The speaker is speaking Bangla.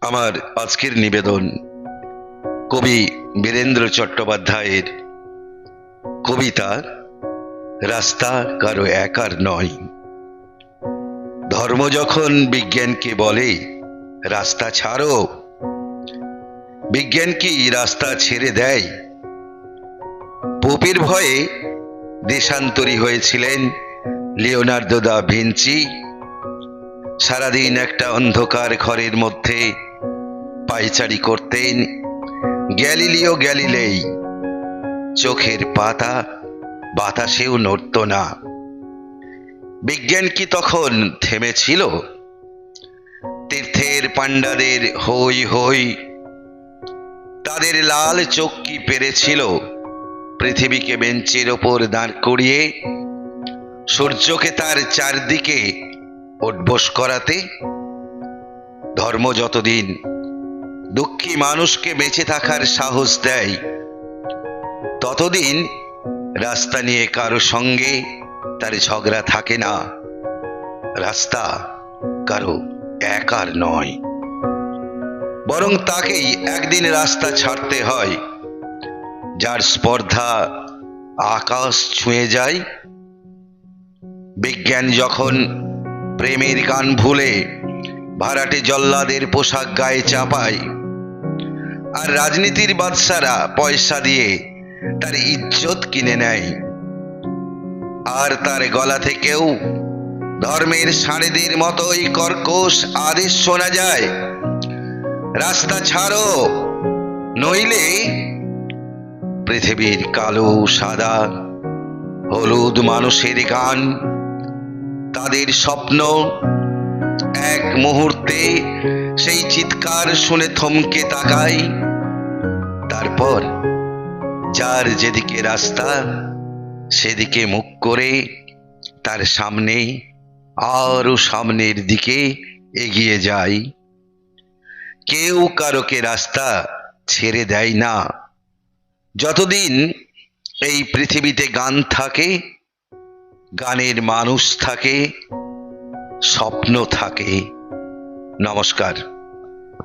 আমার আজকের নিবেদন কবি বীরেন্দ্র চট্টোপাধ্যায়ের কবিতা, রাস্তা কারও একার নয়। ধর্ম যখন বিজ্ঞানকে বলে, রাস্তা ছাড়ো। বিজ্ঞান কি রাস্তা ছেড়ে দেয়? পোপের ভয়ে দেশান্তরী হয়েছিলেন লিওনার্দো দা ভিঞ্চি। সারাদিন একটা অন্ধকার ঘরের মধ্যে পায়চারি করতেন গ্যালিলিও গ্যালিলেই। চোখের পাতা বাতাসেও নড়ত না। বিজ্ঞান কি তখন থেমেছিল? তীর্থের পাণ্ডাদের হই হই তাদের লাল চোখ কি পেরেছিল? পৃথিবীকে বেঞ্চের ওপর দাঁড় করিয়ে সূর্যকে তার চারদিকে উঠবোস করাতে ধর্ম যতদিন দুঃখী মানুষকে বেঁচে থাকার সাহস দেয়। ততদিন রাস্তা নিয়ে কারও সঙ্গে তার ঝগড়া থাকে না। রাস্তা কারও একার নয়। বরং তাকেই একদিন রাস্তা ছাড়তে হয়, যার স্পর্ধা আকাশ ছুঁয়ে যায়। বিজ্ঞান যখন প্রেমের গান ভুলে ভাড়াটে জল্লাদের পোশাক গায়ে চাপায় আর রাজনীতির বাদশারা পয়সা দিয়ে তার ইজ্জত কিনে নেয়। আর তার গলা থেকেও ধর্মের সাড়েদের মতোই কর্কশ আদেশ শোনা যায়। রাস্তা ছাড়ো, নইলে পৃথিবীর কালো, সাদা, হলুদ মানুষের গান, তাদের স্বপ্ন এক মুহূর্তে চিৎকার শুনে থমকে তাকাই। তারপর যার যেদিকে রাস্তা, সেদিকে মুখ করে তার সামনে আরও সামনের দিকে এগিয়ে যায় কেউ কারোকে রাস্তা ছেড়ে দেয় না। যতদিন এই পৃথিবীতে গান থাকে, গানের মানুষ থাকে, স্বপ্ন থাকে। নমস্কার।